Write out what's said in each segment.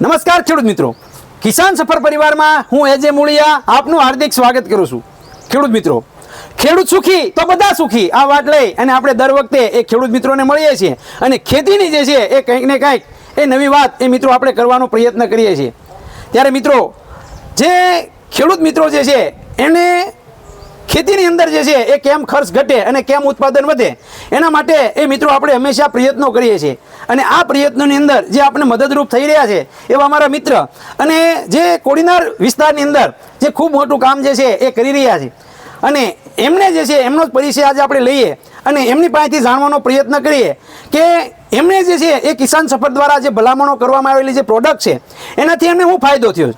નમસ્કાર ખેડૂત મિત્રો. કિસાન સફર પરિવારમાં હું એજે મૂળિયા આપનું હાર્દિક સ્વાગત કરું છું. ખેડૂત મિત્રો, ખેડૂત સુખી તો બધા સુખી, આ વાત લઈ અને આપણે દર વખતે એ ખેડૂત મિત્રોને મળીએ છીએ અને ખેતીની જે છે એ કંઈક ને કંઈક એ નવી વાત એ મિત્રો આપણે કરવાનો પ્રયત્ન કરીએ છીએ. ત્યારે મિત્રો, જે ખેડૂત મિત્રો જે છે એને ખેતીની અંદર જે છે, એ કેમ ખર્ચ ઘટે અને કેમ ઉત્પાદન વધે, એના માટે એ મિત્રો આપણે હંમેશા પ્રયત્નો કરીએ છીએ. અને આ પ્રયત્નોની અંદર જે આપણે મદદરૂપ થઈ રહ્યા છે, એવા અમારા મિત્ર અને જે કોડીનાર વિસ્તારની અંદર જે ખૂબ મોટું કામ જે છે, એ કરી રહ્યા છે. અને એમને જે છે, એમનો જ પરિચય આજે આપણે લઈએ અને એમની પાસેથી જાણવાનો પ્રયત્ન કરીએ કે એમણે જે છે, એ કિસાન સફર દ્વારા જે ભલામણો કરવામાં આવેલી જે પ્રોડક્ટ છે, એનાથી એમને શું ફાયદો થયો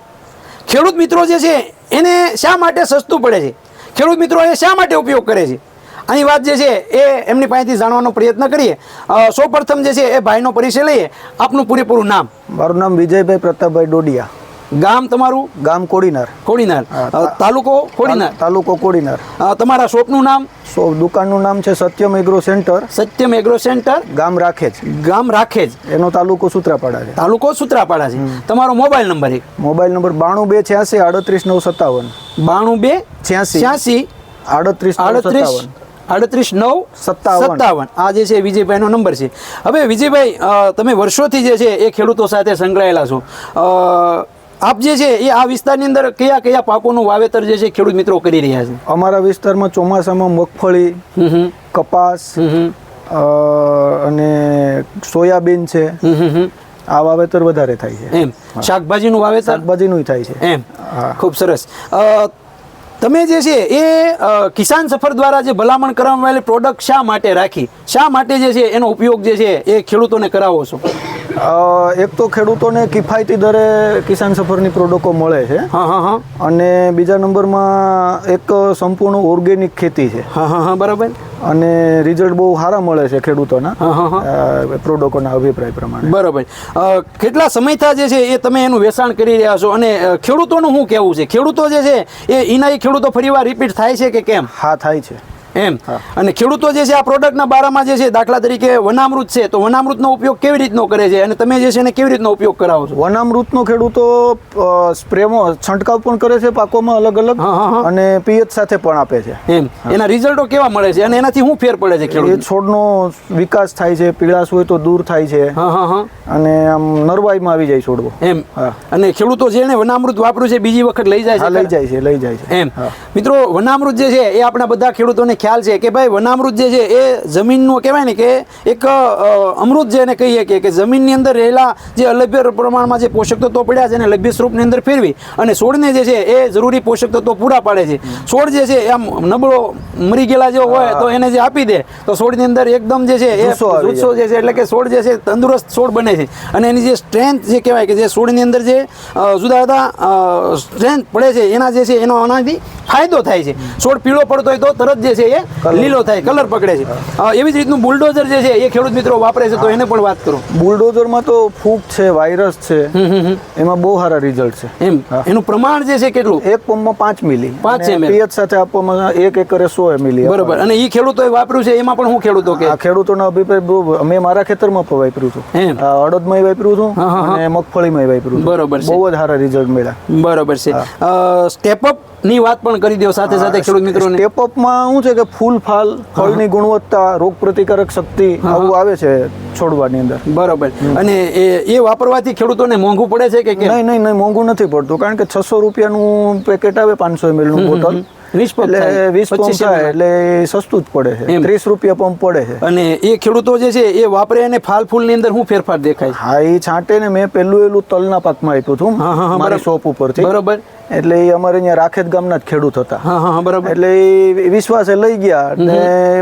ખેડૂત મિત્રો જે છે, એને શા માટે સસ્તું પડે છે? ખેડૂત મિત્રો એ શા માટે ઉપયોગ કરે છે? આની વાત જે છે, એ એમની પાસેથી જાણવાનો પ્રયત્ન કરીએ. સૌ સૌપ્રથમ જે છે, એ ભાઈનો પરિચય લઈએ. આપનું પૂરેપૂરું નામ. મારું નામ વિજયભાઈ પ્રતાપભાઈ ડોડિયા. ગામ તમારું? ગામ કોડીનાર. કોડીનાર. તાલુકો કોડીનાર. તાલુકો કોડીનાર. તમારા શોપનું નામ? સો દુકાનનું નામ છે Satyam agro centre. Satyam agro centre? ગામ રાખેજ ગામ રાખેજ એનો તાલુકો સૂત્રાપાડા છે. તાલુકો સુત્રાપાડા છે. તમારો મોબાઈલ નંબર એક. મોબાઈલ નંબર બાણું બે છ્યાસી આડત્રીસ નવ સત્તાવન. બાણું બે છ્યાસી. છ્યાસી. આડત્રીસ આડત્રીસ આડત્રીસ નવ સત્તાવન. સત્તાવન. આ જે છે વિજયભાઈનો નંબર છે. હવે વિજયભાઈ તમે વર્ષોથી જે છે એ ખેડૂતો સાથે સંકળાયેલા છો. આપ જે છે એ આ વિસ્તારની અંદર કયા કયા પાકોનું વાવેતર જે છે ખેડૂત મિત્રો કરી રહ્યા છે? અમારા વિસ્તારમાં ચોમાસામાં મગફળી હમ હમ. કપાસ હમ હમ. અને સોયાબીન છે. આ વાવેતર વધારે થાય છે. એમ. શાકભાજીનું વાવેતર? શાકભાજીનું થાય છે. એમ. ખૂબ સરસ. તમે જે છે એ કિસાન સફર દ્વારા જે ભલામણ કરવામાં આવેલી પ્રોડક્ટ શા માટે રાખી? શા માટે જે છે એનો ઉપયોગ જે છે એ ખેડૂતોને કરાવો છો? એક તો ખેડૂતોને કિફાયતી દરે કિસાન સફરની પ્રોડક્ટો મળે છે. હા હા હા. અને બીજા નંબરમાં એક સંપૂર્ણ ઓર્ગેનિક ખેતી છે. હા હા હા બરાબર. અને રિઝલ્ટ બહુ સારા મળે છે ખેડૂતોના હા હા હા. અ, પ્રોડક્ટોના અભિપ્રાય પ્રમાણે. બરાબર. કેટલા સમયથી જે છે એ તમે એનું વેચાણ કરી રહ્યા છો? અને ખેડૂતોનું શું કહેવું છે? ખેડૂતો જે છે એ ઇનાઈ ખેડૂતો ફરીવાર રિપીટ થાય છે કે કેમ? હા થાય છે. એમ. અને ખેડૂતો જે છે આ પ્રોડક્ટના બારામાં જે છે દાખલા તરીકે વનામૃત છે તો વનામૃતનો ઉપયોગ કેવી રીતનો કરે છે? અને તમે જે છે એને કેવી રીતનો ઉપયોગ કરાવો છો? વનામૃતનો ખેડૂતો સ્પ્રેમો છંટકાવ પણ કરે છે પાકોમાં અલગ અલગ. અને પીએચ સાથે પણ આપે છે. એમ. એના રિઝલ્ટો કેવા મળે છે? અને એનાથી શું ફેર પડે છે ખેડૂત છોડનો વિકાસ થાય છે પીળાશ હોય તો દૂર થાય છે. હા હા હા. અને આમ નરવાઈમાં આવી જાય છોડવો. એમ. અને ખેડૂતો જેને વનામૃત વાપર્યું છે બીજી વખત લઈ જાય છે લઈ જાય છે લઈ જાય છે. એમ. મિત્રો વનામૃત જે છે એ આપણા બધા ખેડૂતોને ખ્યાલ છે કે ભાઈ વનામૃત જે છે એ જમીનનું કહેવાય ને કે એક અમૃત અમૃત જેને કહીએ કે કે જમીનની અંદર રહેલા જે અલભ્ય પ્રમાણમાં જે પોષક તત્વો પડ્યા છે એને લભ્ય સ્વરૂપની અંદર ફેરવી અને છોડને જે છે એ જરૂરી પોષક તત્વો પૂરા પાડે છે. છોડ જે છે આમ નબળો મરી ગયેલા જેવો હોય તો એને જે આપી દે તો છોડની અંદર એકદમ જે છે એ આવી જે છે એટલે કે છોડ જે છે તંદુરસ્ત છોડ બને છે. અને એની જે સ્ટ્રેન્થ જે કહેવાય કે જે છોડની અંદર જે જુદા જુદા સ્ટ્રેન્થ પડે છે એના જે છે એનો આનાથી ફાયદો થાય છે. છોડ પીળો પડતો હોય તો તરત જે છે એ લીલો થાય કલર પકડે છે. એવી જ રીતનું બુલડોઝર જે છે એ ખેડૂત મિત્રો વાપરે છે તો એને પણ વાત કરો. બુલડોઝરમાં તો ફૂગ છે વાયરસ છે. એમાં બહુ સારા રિઝલ્ટ છે. એમ? એનું પ્રમાણ જે છે કેટલું? એક પંપમાં પાંચ મિલી પાંચ ml. સાથે આપવામાં એક એકરે સો મિલી બરોબર. અને એ ખેડૂતોએ વાપર્યું છે એમાં પણ હું ખેડૂતો કે? આ ખેડૂતોનો અભિપ્રાય બહુ અમે મારા ખેતરમાં પણ વાપર્યું છું. અડદ અડદમાં વાપર્યું છું. અને મગફળીમાં વાપર્યું છું. બરોબર. બહુ જ સારા રિઝલ્ટ મળ્યા. બરોબર છે. સ્ટેપ અપ ની વાત પણ કરી દો સાથે સાથે ખેડૂત મિત્રોને. સ્ટેપ અપમાં શું છે કે ફૂલ ફાલ ફળની ગુણવત્તા રોગ પ્રતિકારક શક્તિ આવું આવે છે છોડવાની અંદર. બરાબર. અને એ એ વાપરવાથી ખેડૂતોને મોંઘું પડે છે કે નહીં નહીં નહીં મોંઘું નથી પડતું કારણ કે છસો રૂપિયાનું પેકેટ આવે પાંચસો એમએલનું બોટલ. વીસ વીસ એટલે સસ્તું જ પડે છે. ત્રીસ રૂપિયા પંપ પડે છે. અને એ ખેડૂતો જે છે એ વાપરે અને ફાલ ફૂલની અંદર શું ફેરફાર દેખાય હા એ છાંટે ને મેં પેલું એલું તલના પાકમાં આપ્યું હતું. મારી. શોપ ઉપરથી. બરોબર. એટલે એ અમારે અહીંયા રાખેત ગામના જ ખેડૂત હતા. બરાબર. એટલે એ વિશ્વાસે લઈ ગયા ને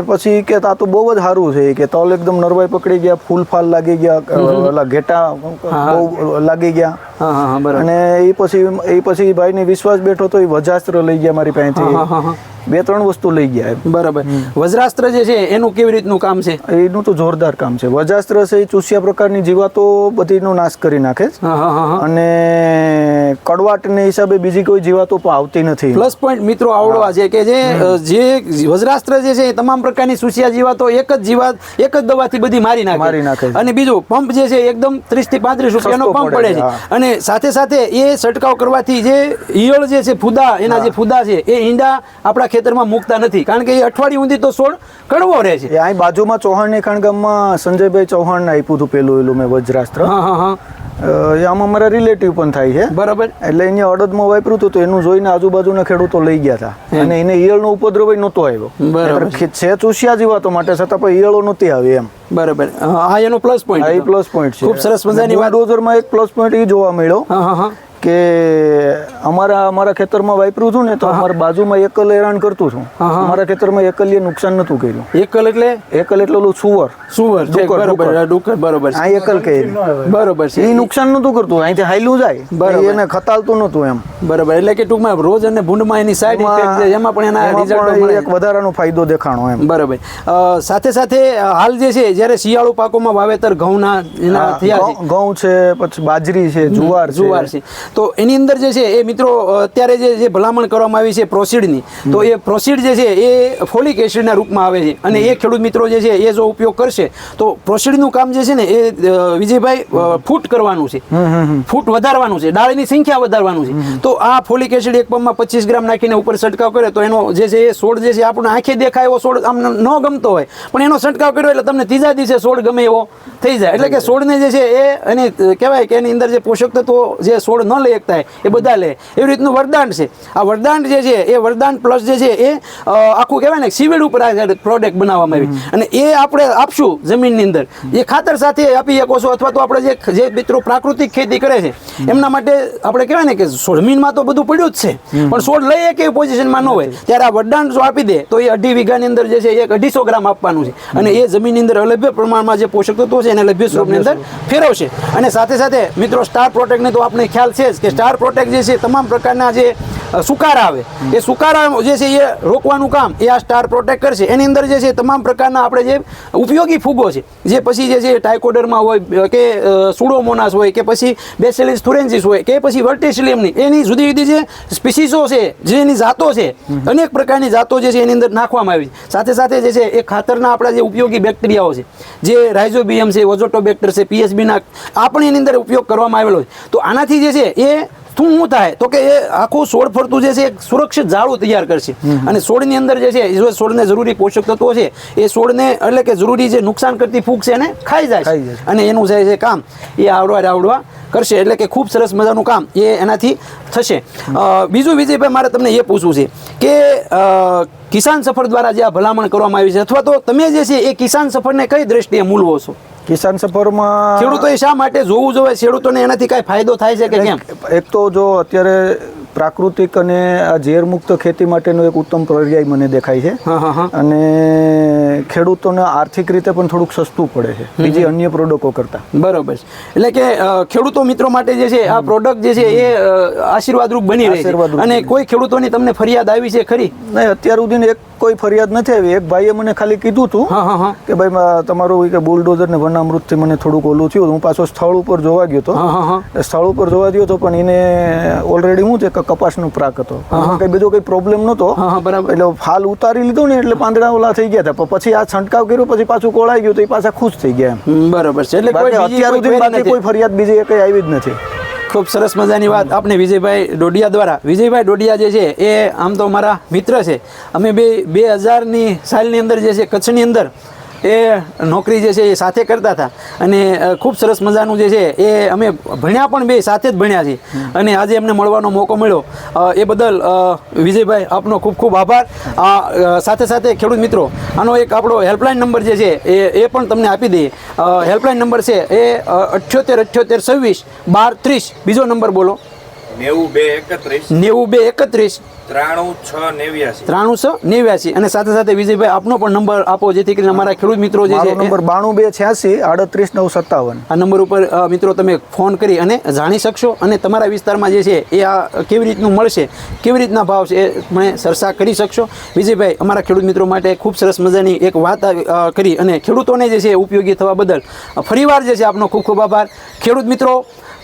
પછી કે આ તો બહુ જ સારું છે. કે તલ એકદમ નરવાઈ પકડી ગયા ફૂલ ફાલ લાગી ગયા ઘેટા બહુ લાગી ગયા. અને એ પછી એ પછી ભાઈને વિશ્વાસ બેઠો તો એ વજાસ્ત્ર લઈ ગયા મારી પાસેથી. બે ત્રણ વસ્તુ લઈ ગયા બરાબર. વજ્રાસ્ત્ર જે છે એનું કેવી રીતનું કામ છે? એનું તો જોરદાર કામ છે. વજ્રાસ્ત્ર છે એ ચૂસ્યા પ્રકારની જીવાતો બધીનો નાશ કરી નાખે છે. અને કડવાટને હિસાબે બીજી કોઈ જીવાતો પણ આવતી નથી. પ્લસ પોઈન્ટ મિત્રો આવડવા છે કે જે જે વજ્રાસ્ત્ર જે છે એ તમામ પ્રકારની સુસિયા જીવાતો એક જ જીવાત એક જ દવાથી બધી મારી નાખે. મારી નાખે અને બીજું પંપ જે છે એકદમ ત્રીસથી પાંત્રીસ રૂપિયાનો પંપ પડે છે અને સાથે સાથે એ છંટકાવ કરવાથી જે ઈયળ જે છે ફૂદા એના જે ફૂદા છે એ ઈંડા આપણા ખેતરમાં મૂકતા નથી. કારણ કે એ અઠવાડિયું સુધી તો છોડ કડવો રહે છે. અહીં બાજુમાં ચૌહાણની ખાણગામમાં સંજયભાઈ ચૌહાણ આપ્યું હતું પેલું એલું મેં વજ્રાસ્ત્ર. હા હા હા. આમાં અમારા રિલેટિવ પણ થાય છે. બરાબર. એટલે એને અડદમાં વાપર્યું હતું તો એનું જોઈને આજુબાજુના ખેડૂતો લઈ ગયા હતા. અને એને ઈયળનો ઉપદ્રવ નહોતો આવ્યો. બરાબર. છે ચૂસ્યા જીવાતો માટે છતાં પણ ઈયળો નહોતી આવી એમ. બરાબર. હા એનો પ્લસ પોઈન્ટ એ પ્લસ પોઈન્ટ છે. ખૂબ સરસ મજાની વાત. ડોઝરમાં એક પ્લસ પોઈન્ટ એ જોવા મળ્યો. હા હા. કે અમારા અમારા ખેતરમાં વાપરું છું ને તો અમારા બાજુમાં એકલ હેરાન કરતું હા. અમારા ખેતરમાં એકલીએ નુકસાન નતું કર્યું. એકલ એટલે? એકલ એટલે ઓલું સુવર. સુવર ડુકર બરોબર આ એકલ કહે બરોબર છે. એ નુકસાન નતું કરતું. અહીંથી હાઈલું જાય. બરાબર. એને ખતાલતું નતું એમ. બરાબર. એટલે કે ટૂંકમાં રોજ અને ભૂંડમાં એની સાઈડ ઇફેક્ટ છે. એમાં પણ એના રિઝલ્ટો એક વધારાનો ફાયદો દેખાણો એમ. બરોબર. સાથે સાથે હાલ જે છે જ્યારે શિયાળુ પાકોમાં વાવેતર ઘઉંના એના થયા છે. ઘઉં- ઘઉં છે પછી બાજરી છે જુવાર છે જુવાર છે. તો એની અંદર જે છે એ મિત્રો અત્યારે જે જે ભલામણ કરવામાં આવી છે પ્રોસીડની તો એ પ્રોસીડ જે છે એ ફોલિક એસિડના રૂપમાં આવે છે. અને એ ખેડૂત મિત્રો જે છે એ જો ઉપયોગ કરશે તો પ્રોસીડનું કામ જે છે ને એ વિજયભાઈ ફૂટ કરવાનું છે. ફૂટ વધારવાનું છે. ડાળીની સંખ્યા વધારવાનું છે. તો આ ફોલિક એસિડ એક પંપમાં પચીસ ગ્રામ નાખીને ઉપર છંટકાવ કરે તો એનો જે છે એ છોડ જે છે આપણને આંખે દેખાય એવો છોડ આમ ન ગમતો હોય. પણ એનો છંટકાવ કર્યો એટલે તમને ત્રીજા દિવસે છોડ ગમે એવો થઈ જાય. એટલે કે છોડને જે છે એ એની કહેવાય કે એની અંદર જે પોષક તત્વો જે છોડ ન લઈ શકતા એ બધા લે. એવી રીતનું વરદાન છે. આ વરદાન જે છે એ વરદાન પ્લસ જે છે એ આખું કહેવાય ને સીવેડ ઉપર પ્રોડક્ટ બનાવવામાં આવી. અને એ આપણે આપશું જમીનની અંદર. એ ખાતર સાથે આપી શકો છો અથવા તો આપણે જે જે મિત્રો પ્રાકૃતિક ખેતી કરે છે એમના માટે આપણે કહેવાય ને કે જમીનમાં તો બધું પડ્યું જ છે. પણ છોડ લઈએ કે પોઝિશનમાં ન હોય ત્યારે આ વરદાન જો આપી દે તો એ અઢી વીઘાની અંદર જે છે એક અઢીસો ગ્રામ આપવાનું છે. અને એ જમીનની અંદર અલભ્ય પ્રમાણમાં જે પોષક તત્વો છે એને લભ્ય સ્વરૂપની અંદર ફેરવશે. અને સાથે સાથે મિત્રો સ્ટાર પ્રોટેક્ટની તો આપણે ખ્યાલ છે કે સ્ટાર પ્રોટેક્ટ જે છે તમામ પ્રકારના જે સુકારા આવે. એ સુકારા જે છે એ રોકવાનું કામ, એ આ સ્ટાર પ્રોટેક્ટ કરશે એની અંદર જે છે તમામ પ્રકારના આપણે જે ઉપયોગી ફૂગો છે. જે પછી જે છે ટાઇકોડરમાં હોય કે સુડોમોનાસ હોય, કે પછી બેસેલિસ થુરેન્સિસ હોય, કે પછી વર્ટિસિલિયમની એની જુદી જુદી જે સ્પીસીસો છે જે એની જાતો છે, અનેક પ્રકારની જાતો જે છે એની અંદર નાખવામાં આવી છે. સાથે સાથે જે છે એ ખાતરના આપણા જે ઉપયોગી બેક્ટેરિયાઓ છે, જે રાઇઝોબિયમ છે, ઓઝોટોબેક્ટર છે પીએસબીના આ પણ એની અંદર ઉપયોગ કરવામાં આવેલો છે. તો આનાથી જે છે એ શું શું થાય? તો કે એ આખું છોડ ફરતું જે છે એક સુરક્ષિત જાળું તૈયાર કરશે. અને છોડની અંદર જે છે એ છોડને જરૂરી પોષક તત્વો છે એ છોડને એટલે કે જરૂરી જે નુકસાન કરતી ફૂગ છે એને ખાઈ જાય છે. અને એનું જે છે કામ એ આવડવા આવડવા કરશે. એટલે કે ખૂબ સરસ મજાનું કામ એ એનાથી થશે. બીજું વિજયભાઈ મારે તમને એ પૂછવું છે કે કિસાન સફર દ્વારા જે આ ભલામણ કરવામાં આવી છે અથવા તો તમે જે છે એ કિસાન સફરને કઈ દ્રષ્ટિએ મૂલવો છો? કિસાન સફરમાં ખેડૂતોએ શા માટે જોવું જોઈએ? ખેડૂતોને એનાથી કાંઈ ફાયદો થાય છે કે કેમ? એક- તો જો અત્યારે પ્રાકૃતિક અને આ ઝેર મુક્ત ખેતી માટેનો એક ઉત્તમ પર્યાય મને દેખાય છે. અને ખેડૂતોને આર્થિક રીતે પણ થોડુંક સસ્તું પડે છે. બીજી અન્ય પ્રોડક્ટો કરતા. બરોબર છે. એટલે કે ખેડૂતો મિત્રો માટે જે છે આ પ્રોડક્ટ જે છે એ આશીર્વાદરૂપ બની રહે છે. અને કોઈ ખેડૂતોની તમને ફરિયાદ આવી છે ખરી? નહીં અત્યાર સુધી એક કોઈ ફરિયાદ નથી આવી. એક ભાઈએ મને ખાલી કીધું હતું કે ભાઈ તમારું કે બુલડોઝર ને વનામૃતથી મને થોડુંક ઓલું થયું હું પાછો સ્થળ ઉપર જોવા ગયો હતો. સ્થળ ઉપર જોવા ગયો હતો પણ એને ઓલરેડી હું છે કે કપાસનો પ્રાક હતો. કઈ બીજો કઈ પ્રોબ્લેમ નહોતો. એટલે ફાલ ઉતારી લીધો ને એટલે પાંદડા ઓલા થઈ ગયા હતા. પછી આ છંટકાવ કર્યો પછી પાછું કોળાઈ ગયું તો એ પાછા ખુશ થઈ ગયા બરાબર છે. એટલે અત્યાર સુધી. કોઈ ફરિયાદ બીજી કઈ આવી જ નથી. ખૂબ સરસ મજાની વાત આપણે વિજયભાઈ ડોડિયા દ્વારા. વિજયભાઈ ડોડિયા જે છે, એ આમ તો મારા મિત્ર છે. અમે બે બે હજારની સાલની અંદર જે છે, કચ્છની અંદર એ નોકરી જે છે એ સાથે કરતા હતા. અને ખૂબ સરસ મજાનું જે છે એ અમે ભણ્યા પણ બે, સાથે જ ભણ્યા છીએ. અને આજે એમને મળવાનો મોકો મળ્યો. એ બદલ વિજયભાઈ આપનો ખૂબ ખૂબ આભાર. આ સાથે સાથે ખેડૂત મિત્રો, આનો એક આપણો હેલ્પલાઇન નંબર જે છે એ એ પણ તમને આપી દઈએ. હેલ્પલાઇન નંબર છે એ અઠ્યોતેર અઠ્યોતેર, છવ્વીસ, બાર, ત્રીસ. બીજો નંબર બોલો. નેવું બે એકત્રીસ. નેવું બે એકત્રીસ. ત્રાણું છ નેવ્યાસી. ત્રાણું સો નેવ્યાસી. અને સાથે સાથે વિજયભાઈ આપનો પણ નંબર આપો જેથી કરીને અમારા ખેડૂત મિત્રો જે છે નંબર બાણું બે છ્યાસી આડત્રીસ નવ સત્તાવન. આ નંબર ઉપર મિત્રો તમે ફોન કરી અને જાણી શકશો અને તમારા વિસ્તારમાં જે છે એ આ કેવી રીતનું મળશે કેવી રીતના ભાવ છે એ મને સરસા કરી શકશો. વિજયભાઈ અમારા ખેડૂત મિત્રો માટે ખૂબ સરસ મજાની એક વાત કરી અને ખેડૂતોને જે છે ઉપયોગી થવા બદલ ફરીવાર જે છે આપનો ખૂબ ખૂબ આભાર. ખેડૂત મિત્રો